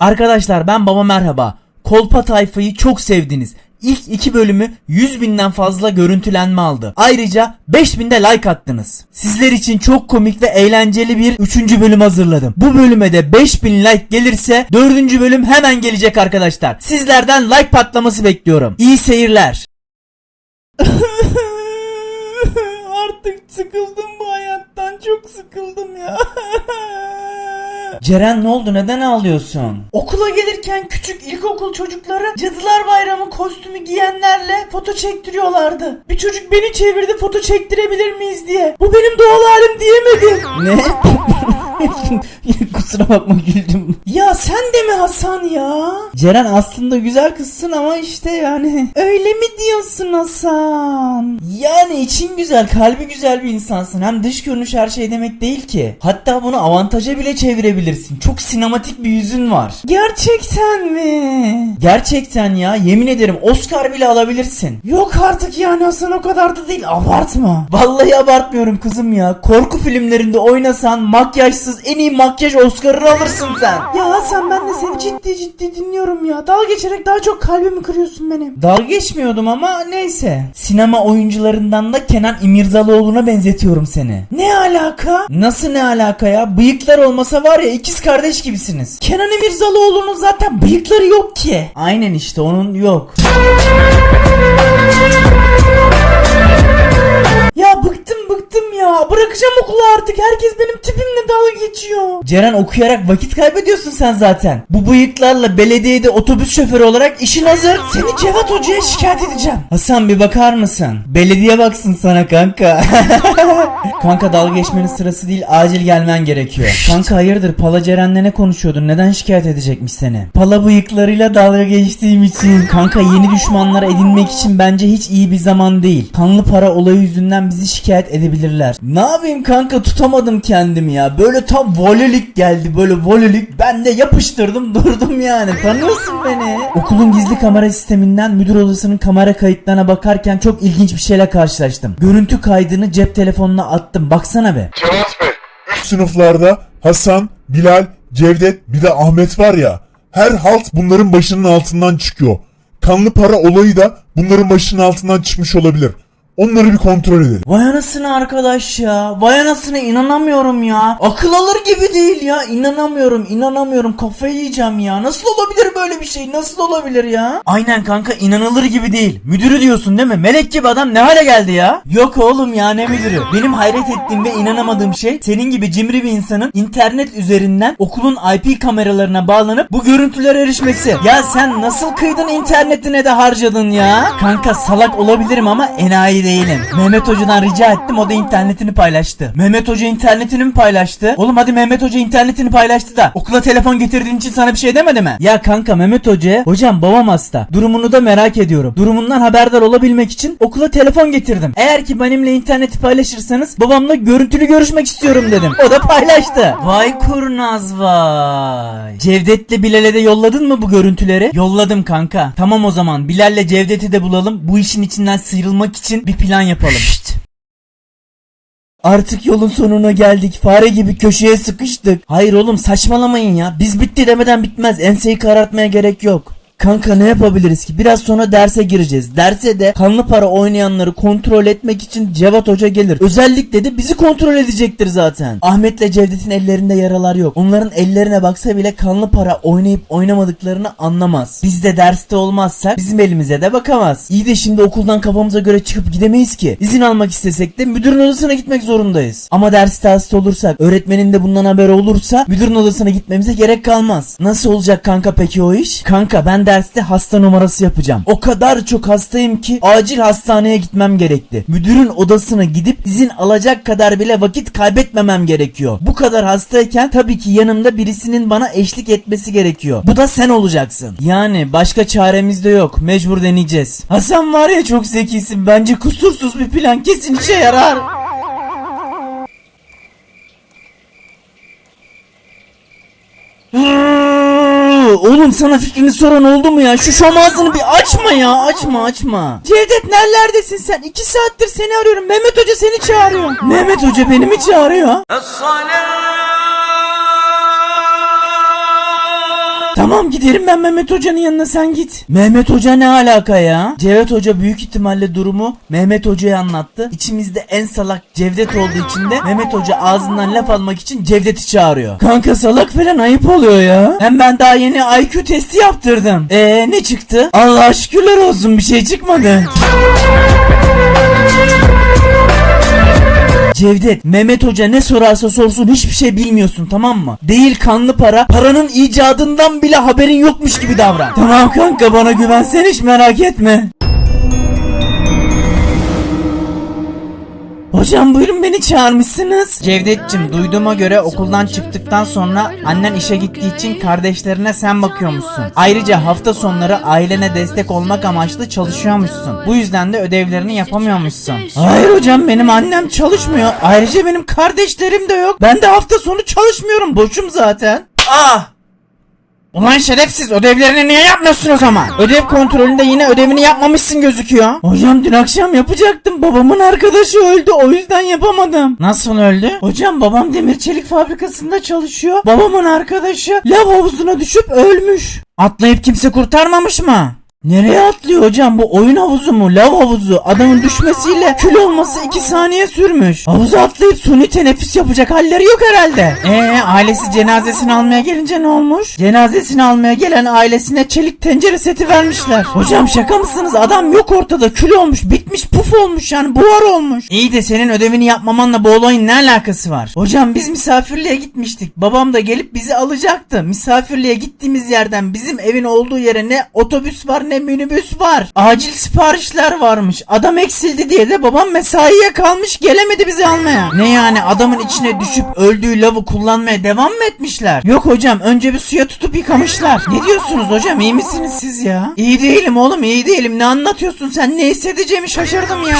Arkadaşlar ben baba merhaba. Kolpa tayfayı çok sevdiniz. İlk iki bölümü 100 binden fazla görüntülenme aldı. Ayrıca 5000 de like attınız. Sizler için çok komik ve eğlenceli bir 3. bölüm hazırladım. Bu bölüme de 5000 like gelirse 4. bölüm hemen gelecek arkadaşlar. Sizlerden like patlaması bekliyorum. İyi seyirler. Artık sıkıldım bu hayattan. Çok sıkıldım ya. Ceren ne oldu? Neden ağlıyorsun? Okula gelirken küçük ilkokul çocukları Cadılar Bayramı kostümü giyenlerle foto çektiriyorlardı. Bir çocuk beni çevirdi foto çektirebilir miyiz diye. Bu benim doğal halim diyemedim. Ne? Kusura bakma güldüm. Ya sen de mi Hasan ya? Ceren aslında güzel kızsın ama işte yani. Öyle mi diyorsun Hasan? Yani için güzel, kalbi güzel bir insansın. Hem dış görünüş her şey demek değil ki. Hatta bunu avantaja bile çevirebilirsin. Çok sinematik bir yüzün var. Gerçekten mi? Gerçekten ya. Yemin ederim Oscar bile alabilirsin. Yok artık yani Hasan o kadar da değil. Abartma. Vallahi abartmıyorum kızım ya. Korku filmlerinde oynasan makyajsız en iyi makyaj Oscar'ını alırsın sen. Ya Hasan ben de seni ciddi ciddi dinliyorum ya. Dalga geçerek daha çok kalbimi kırıyorsun benim. Dalga geçmiyordum ama neyse. Sinema oyuncularından da Kenan İmirzalıoğlu'na benzetiyorum seni. Ne alaka? Nasıl ne alaka ya? Bıyıklar olmasa var ya ikiz kardeş gibisiniz. Kenan İmirzalıoğlu'nun zaten bıyıkları yok ki. Aynen işte onun yok. Ya bıktım bıktım ya. Bırakacağım okulu artık. Herkes benim tipimle dalga geçiyor. Ceren okuyarak vakit kaybediyorsun sen zaten. Bu bıyıklarla belediyede otobüs şoförü olarak işin hazır. Seni Cevat Hoca'ya şikayet edeceğim. Hasan bir bakar mısın? Belediye baksın sana kanka. kanka dalga geçmenin sırası değil. Acil gelmen gerekiyor. Kanka hayırdır? Pala Ceren'le ne konuşuyordun? Neden şikayet edecekmiş seni? Pala bıyıklarıyla dalga geçtiğim için. Kanka yeni düşmanlar edinmek için bence hiç iyi bir zaman değil. Kanlı para olayı yüzünden bizi şikayet edebilirler. Ne yapayım kanka tutamadım kendimi ya. Böyle tam volelik geldi böyle volelik. Ben de yapıştırdım durdum yani. Tanıyorsun beni. Okulun gizli kamera sisteminden müdür odasının kamera kayıtlarına bakarken çok ilginç bir şeyle karşılaştım. Görüntü kaydını cep telefonuna attım. Baksana be. Cevat Bey, Üst sınıflarda Hasan, Bilal, Cevdet bir de Ahmet var ya. Her halt bunların başının altından çıkıyor. Kanlı para olayı da bunların başının altından çıkmış olabilir. Onları bir kontrol edelim. Vay anasını arkadaş ya. Vay anasını inanamıyorum ya. Akıl alır gibi değil ya. İnanamıyorum inanamıyorum. Kafayı yiyeceğim ya. Nasıl olabilir böyle bir şey? Nasıl olabilir ya? Aynen kanka inanılır gibi değil. Müdürü diyorsun değil mi? Melek gibi adam ne hale geldi ya? Yok oğlum ya ne müdürü? Benim hayret ettiğim ve inanamadığım şey senin gibi cimri bir insanın internet üzerinden okulun IP kameralarına bağlanıp bu görüntülere erişmesi. Ya sen nasıl kıydın internetine de harcadın ya? Kanka salak olabilirim ama enayi değilim. Mehmet Hoca'dan rica ettim o da internetini paylaştı. Mehmet Hoca internetini mi paylaştı? Oğlum hadi Mehmet Hoca internetini paylaştı da okula telefon getirdiğin için sana bir şey demedi mi? Ya kanka Mehmet Hoca'ya hocam babam hasta. Durumunu da merak ediyorum. Durumundan haberdar olabilmek için okula telefon getirdim. Eğer ki benimle interneti paylaşırsanız babamla görüntülü görüşmek istiyorum dedim. O da paylaştı. Vay kurnaz vay. Cevdet'le Bilal'e de yolladın mı bu görüntüleri? Yolladım kanka. Tamam o zaman Bilal'le Cevdet'i de bulalım. Bu işin içinden sıyrılmak için bir plan yapalım. Artık yolun sonuna geldik. Fare gibi köşeye sıkıştık. Hayır oğlum saçmalamayın ya. Biz bitti demeden bitmez. Enseyi karartmaya gerek yok. Kanka ne yapabiliriz ki? Biraz sonra derse gireceğiz. Derse de kanlı para oynayanları kontrol etmek için Cevat Hoca gelir. Özellikle de bizi kontrol edecektir zaten. Ahmet'le Cevdet'in ellerinde yaralar yok. Onların ellerine baksa bile kanlı para oynayıp oynamadıklarını anlamaz. Biz de derste olmazsak bizim elimize de bakamaz. İyi de şimdi okuldan kafamıza göre çıkıp gidemeyiz ki. İzin almak istesek de müdürün odasına gitmek zorundayız. Ama derste hasta olursak, öğretmenin de bundan haberi olursa müdürün odasına gitmemize gerek kalmaz. Nasıl olacak kanka peki o iş? Kanka ben derste hasta numarası yapacağım. O kadar çok hastayım ki acil hastaneye gitmem gerekti. Müdürün odasına gidip izin alacak kadar bile vakit kaybetmemem gerekiyor. Bu kadar hastayken tabii ki yanımda birisinin bana eşlik etmesi gerekiyor. Bu da sen olacaksın. Yani başka çaremiz de yok. Mecbur deneyeceğiz. Hasan var ya çok zekisin. Bence kusursuz bir plan kesin işe yarar. Oğlum sana fikrini soran oldu mu ya? Şu şom ağzını bir açma ya. Açma açma. Cevdet nerelerdesin sen? İki saattir seni arıyorum. Mehmet Hoca seni çağırıyor. Mehmet Hoca beni mi çağırıyor? Tamam giderim ben Mehmet Hoca'nın yanına sen git. Mehmet Hoca ne alaka ya? Cevdet Hoca büyük ihtimalle durumu Mehmet Hoca'ya anlattı. İçimizde en salak Cevdet olduğu için de Mehmet Hoca ağzından laf almak için Cevdet'i çağırıyor. Kanka salak falan ayıp oluyor ya. Hem ben daha yeni IQ testi yaptırdım. Eee ne çıktı? Allah şükürler olsun bir şey çıkmadı. Cevdet, Mehmet Hoca ne sorarsa sorsun hiçbir şey bilmiyorsun tamam mı? Değil kanlı para, paranın icadından bile haberin yokmuş gibi davran. Tamam kanka bana güven sen hiç merak etme. Hocam buyurun beni çağırmışsınız. Cevdetçim duyduğuma göre okuldan çıktıktan sonra annen işe gittiği için kardeşlerine sen bakıyormuşsun. Ayrıca hafta sonları ailene destek olmak amaçlı çalışıyormuşsun. Bu yüzden de ödevlerini yapamıyormuşsun. Hayır hocam benim annem çalışmıyor. Ayrıca benim kardeşlerim de yok. Ben de hafta sonu çalışmıyorum. Boşum zaten. Ah! Ulan şerefsiz ödevlerini niye yapmıyorsun o zaman? Ödev kontrolünde yine ödevini yapmamışsın gözüküyor. Hocam dün akşam yapacaktım. Babamın arkadaşı öldü o yüzden yapamadım. Nasıl öldü? Hocam babam demir çelik fabrikasında çalışıyor. Babamın arkadaşı lav havuzuna düşüp ölmüş. Atlayıp kimse kurtarmamış mı? Nereye atlıyor hocam bu oyun havuzu mu lav havuzu? Adamın düşmesiyle kül olması 2 saniye sürmüş. Havuza atlayıp suni teneffüs yapacak halleri yok herhalde. Eee ailesi cenazesini almaya gelince ne olmuş? Cenazesini almaya gelen ailesine çelik tencere seti vermişler. Hocam şaka mısınız? Adam yok ortada. Kül olmuş bitmiş puf olmuş yani buhar olmuş. İyi de senin ödevini yapmamanla bu olayın ne alakası var? Hocam biz misafirliğe gitmiştik. Babam da gelip bizi alacaktı. Misafirliğe gittiğimiz yerden bizim evin olduğu yere ne otobüs var ne minibüs var. Acil siparişler varmış. Adam eksildi diye de babam mesaiye kalmış gelemedi bizi almaya. Ne yani adamın içine düşüp öldüğü lavı kullanmaya devam mı etmişler? Yok hocam önce bir suya tutup yıkamışlar. Ne diyorsunuz hocam iyi misiniz siz ya? İyi değilim oğlum iyi değilim. Ne anlatıyorsun sen ne hissedeceğimi şaşırdım ya.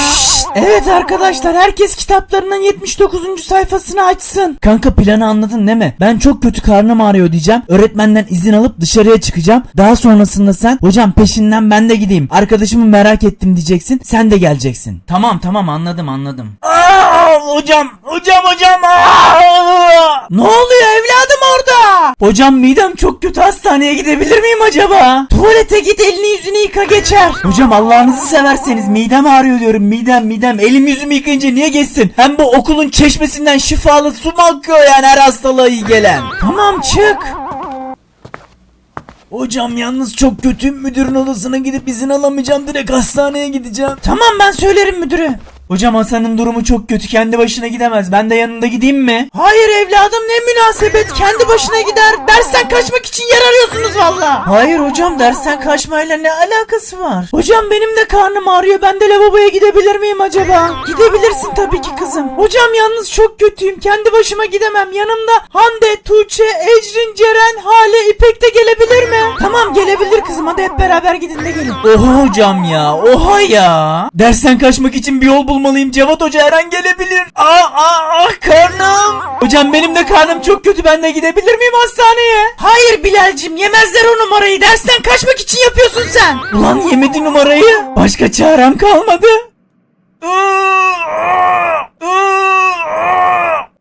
Evet arkadaşlar herkes kitaplarının 79. sayfasını açsın. Kanka planı anladın değil mi? Ben çok kötü karnım ağrıyor diyeceğim. Öğretmenden izin alıp dışarıya çıkacağım. Daha sonrasında sen hocam peşinden ben de gideyim. Arkadaşımı merak ettim diyeceksin. Sen de geleceksin. Tamam tamam anladım anladım. Aa, hocam hocam hocam. Aa! Ne oluyor evladım orada? Hocam midem çok kötü hastaneye gidebilir miyim acaba? Tuvalete git elini yüzünü yıka geçer. Hocam Allah'ınızı severseniz midem ağrıyor diyorum midem midem. Elim yüzümü yıkayınca niye geçsin? Hem bu okulun çeşmesinden şifalı su mu akıyor yani her hastalığa iyi gelen? Tamam çık. Hocam yalnız çok kötüyüm müdürün odasına gidip izin alamayacağım direkt hastaneye gideceğim. Tamam ben söylerim müdüre. Hocam Hasan'ın durumu çok kötü kendi başına gidemez ben de yanında gideyim mi? Hayır evladım ne münasebet kendi başına gider dersten kaçmak için yer arıyorsunuz valla. Hayır hocam dersten kaçmayla ne alakası var? Hocam benim de karnım ağrıyor ben de lavaboya gidebilir miyim acaba? Gidebilirsin tabii ki kızım. Hocam yalnız çok kötüyüm kendi başıma gidemem yanımda Hande, Tuğçe, Ecrin, Ceren, Hale, İpek de gelebilir mi? Tamam gelebilir kızım hadi hep beraber gidin de gelin. Oha hocam ya oha ya. Dersten kaçmak için bir yol bulmalıyım Cevat Hoca her an gelebilir. Aa, aa, ah karnım. Hocam benim de karnım çok kötü ben de gidebilir miyim hastaneye? Hayır Bilal'cim yemezler o numarayı dersten kaçmak için yapıyorsun sen. Ulan yemedi numarayı. Başka çarem kalmadı.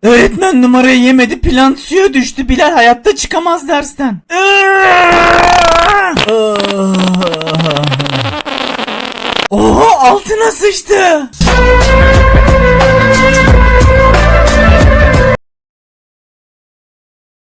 Öğretmen numarayı yemedi plan suya düştü Bilal hayatta çıkamaz dersten. Oha altına sıçtı.